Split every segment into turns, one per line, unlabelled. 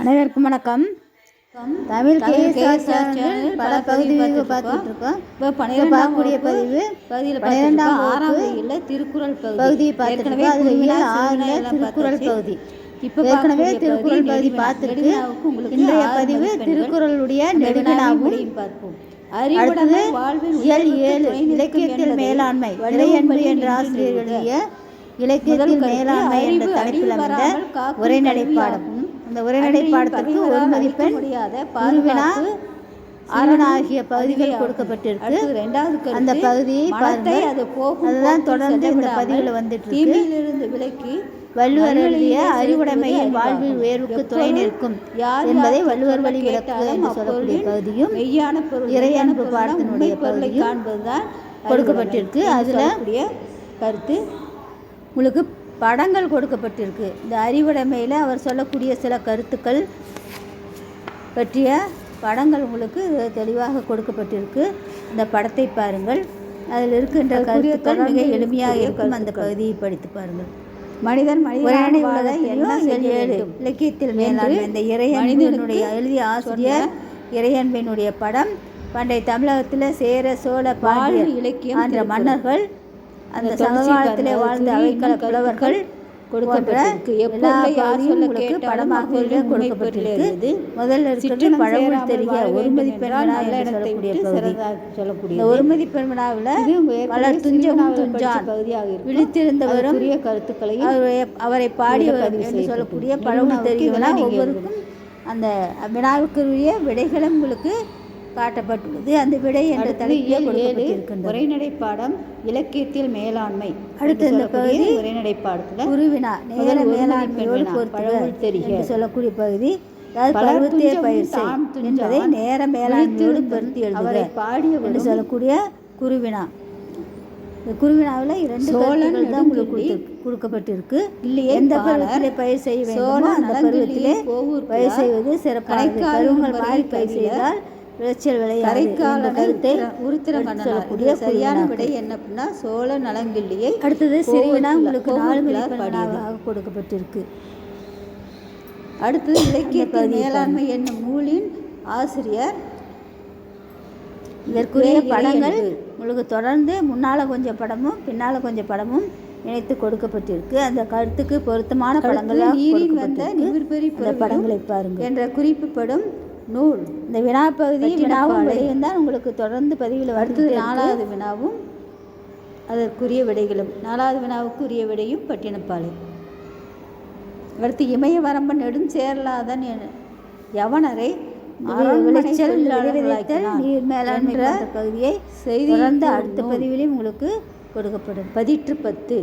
அனைவருக்கும் வணக்கம். தமிழ் சேனல் பல பதிவுகள் பார்த்துட்டு இருக்கோம்.
இப்போ
பார்க்கக்கூடிய பதிவு பன்னிரெண்டாம்
ஆறாம் வகுப்பில் திருக்குறள் பகுதி.
பகுதியை பார்த்துருக்கோம் அதில் இயல் ஆறில் திருக்குறள் பகுதி.
இப்போ
ஏற்கனவே திருக்குறள் பகுதி பார்த்துருக்கு
உங்களுக்கு
இன்றைய பதிவு. திருக்குறளுடைய
வினாவிடையும் பார்ப்போம். வாழ்வில்
இயல் ஏழு இலக்கியத்தில் மேலாண்மை இறையன்பு என்ற
நின்று
ஆசிரியர்
நிறுவுக.
எழுதிய இலக்கியத்தில் மேலாண்மை என்ற தலைப்பில்
அழிவு
அமைந்த
காக்கும்
உரைநடை பாடத்திற்கு ஒரு மதிப்பெண்
முடியாத
ஆரண ஆகிய பகுதிகள் கொடுக்கப்பட்டிருக்கு
ரெண்டாவது
அந்த பகுதியை பாருங்கள்.
அது போகும்
அதுதான் தொடர்ந்து இந்த பதிவில் வந்துட்டு.
தீமையிலிருந்து விலக்கி
வள்ளுவர் எழுதிய அறிவுடைமையின். வாழ்வில் உயர்வுக்கு துணை நிற்கும் என்பதை வள்ளுவர் வழி விளக்கு என்று சொல்லக்கூடிய பகுதியும்
மெய்யான பொருள்
இறையன்பு பாடத்தினுடைய பகுதியும்
காண்பதுதான்
கொடுக்கப்பட்டிருக்கு. அதுல
கருத்து
உங்களுக்கு படங்கள் கொடுக்கப்பட்டிருக்கு. இந்த அறிவுடைமையில் அவர் சொல்லக்கூடிய சில கருத்துக்கள் பற்றிய படங்கள் உங்களுக்கு தெளிவாக கொடுக்கப்பட்டிருக்கு. இந்த படத்தை பாருங்கள். அதில் இருக்கின்ற கருத்துக்கள் மிக எளிமையாக இருக்கும். அந்த. பகுதியை படித்து பாருங்கள்.
மனிதன் வேண்டும்.
இலக்கியத்தில் மேலாண்மை. இந்த இறையன்பனுடைய எழுதிய ஆசிரியர் இறையன்பினுடைய படம். பண்டைய தமிழகத்தில் சேர சோழ பாண்டிய
இலக்கியம்
என்ற. மன்னர்கள் அந்த சமகாலத்திலே. வாழ்ந்த அவைக்கள புலவர்கள்
கொடுக்கப்பட்டிருக்கு. எப்பொருளை யார் சொல்ல
உங்களுக்கு
கேட்டாலும்
படமாக
அப்பொருளின் உண்மை
கொடுக்கப்பட்டிருக்கு
பொருளே அது.
முதல்ல இருக்கிறது பழமொழி தெரிய
வாழ
ஒரு
வேண்டும்
மதிப்பெண்
என்றால்
வினா
நல்ல
என்று சொல்லக்கூடிய பகுதி
சிறந்தா
இந்த
சொல்லக்கூடியது
ஒரு மதிப்பெண் வினாவில்
இது ஏற்கனவே
பலர் துஞ்சமும் துஞ்சான். விழித்திருந்தவரும்
கருத்துக்களையும்
அவரை அவரை பாடியவர் என்று. சொல்லக்கூடிய பழமொழி
நீங்க
ஒவ்வொருக்கும் அந்த வினாவுக்குரிய விடைகளும் உங்களுக்கு காட்டப்பட்டுள்ளது. அந்த விடை என்ற தலைப்பில் கொடுக்கப்பட்டிருக்கின்றது.
உரைநடை பாடம் இலக்கியத்தில் மேலாண்மை
அடுத்து இந்த பகுதி
உரைநடை பாடத்துல
குருவினா நேர மேலாண்மையோடு
தெரிக.
என்று சொல்லக்கூடிய பகுதி. அதாவது
பலர்
பருவத்தே
துஞ்சமும்
பயிர் செய்
தாம் துஞ்சான்.
என்பதை நேர மேலாண்மையோடு பொருத்தி எழுதுக
பாடியவரும்
என்று சொல்லக்கூடிய குருவினா. இந்த குருவினாவில் இரண்டு
சோழன்
கருத்துக்கள் தான் உங்களுக்கு கொடுக்கப்பட்டிருக்கு.
இல்லையே
எந்த பருவத்திலே பயிர் செய்ய வேண்டுமோ அந்த பருவத்திலே பயிர் செய்வது
கரைக்கால்
பருவங்கள் மாறி பயிர் செய்தால் விளைச்சல் விளையாது.
கரைக்காலனை
என்ற கருத்தை
உருத்திர- உருத்திர
எடுத்து
மன்னனார்
சொல்லக்கூடிய
இதுல சரியான. விடை என்ன அப்படின்னா சோழ நலங்கிள்ளியை
அடுத்தது சிறுவினா உங்களுக்கு நாலு. வினாவாக கொடுக்கப்பட்டிருக்கு.
அடுத்தது
பகுதியை
மேலாண்மை என்னும் நூலின் ஆசிரியர்
இதற்குரிய படங்கள். உங்களுக்கு தொடர்ந்து முன்னால் கொஞ்சம் படமும் பின்னால் கொஞ்சம் படமும் இணைத்து கொடுக்கப்பட்டிருக்கு. அந்த கருத்துக்கு பொருத்தமான படங்களாக
வந்த
படங்களை பாருங்கள்
என்ற குறிப்பிடப்படும் நூல்.
இந்த வினாப்பகுதி
பட்டினப்பாலை.
வினாவும் விடையும் தான் உங்களுக்கு தொடர்ந்து பதிவில்
அடுத்தது நாலாவது வினாவும் அதற்குரிய விடைகளும். நாலாவது வினாவுக்கு உரிய விடையும் பட்டினப்பாலை. அடுத்து இமய வரம்பன் நெடும் சேர்லாதன் யவனரை
விளைச்சல். நீர் மேலாண்மை பகுதியை
செய்தி
அடுத்த. பதிவிலையும் உங்களுக்கு கொடுக்கப்படும்.
பதிற்று பத்து.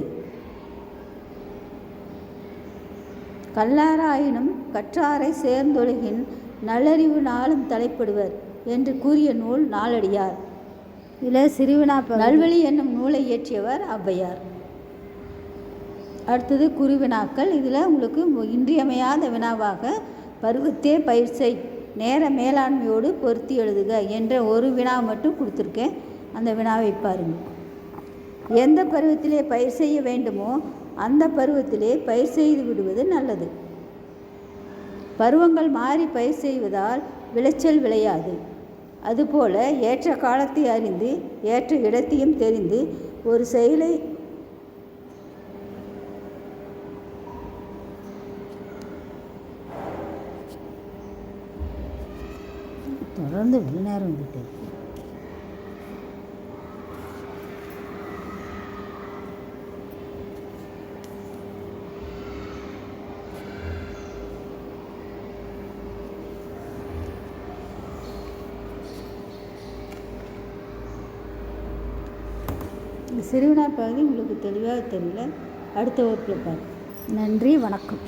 கல்லாராயினும் கற்றாரை சேர்ந்தொழுகின் நல்லறிவு நாளும் தலைப்படுவர் என்று கூறிய நூல் நாலடியார்
இதில் சிறுவினா
நல்வழி என்னும் நூலை இயற்றியவர் ஔவையார். அடுத்தது குருவினாக்கள். இதில் உங்களுக்கு இன்றியமையாத வினாவாக பருவத்தே பயிர் செய் நேர மேலாண்மையோடு பொருத்தி எழுதுக என்ற ஒரு வினா மட்டும் கொடுத்துருக்கேன். அந்த வினாவை பாருங்கள். எந்த பருவத்திலே பயிர் செய்ய வேண்டுமோ அந்த பருவத்திலே பயிர் செய்து விடுவது நல்லது. பருவங்கள் மாறி பயிர் செய்வதால் விளைச்சல் விளையாது. அதுபோல ஏற்ற காலத்தை அறிந்து ஏற்ற இடத்தையும் தெரிந்து ஒரு செயலை
தொடர்ந்து வெளிநேரம் நேரம் வந்துட்டு
இந்த சிறுவினா பகுதி உங்களுக்கு தெளிவாக தெரியல. அடுத்த வகுப்பில் பாருங்கள்
நன்றி வணக்கம்.